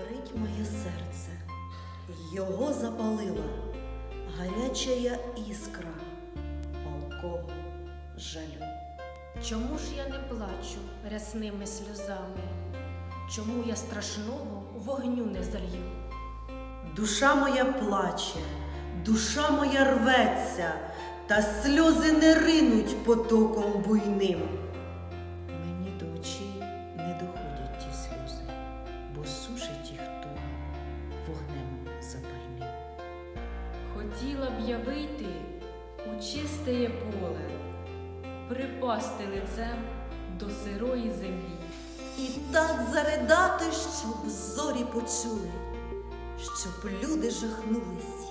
Горить моє серце, його запалила гарячая іскра палкого жалю. Чому ж я не плачу рясними сльозами? Чому я страшного вогню не залью? Душа моя плаче, душа моя рветься, та сльози не ринуть потоком буйним. Хотіла б я вийти у чистеє поле, припасти лицем до сирої землі. І так заридати, щоб зорі почули, щоб люди жахнулись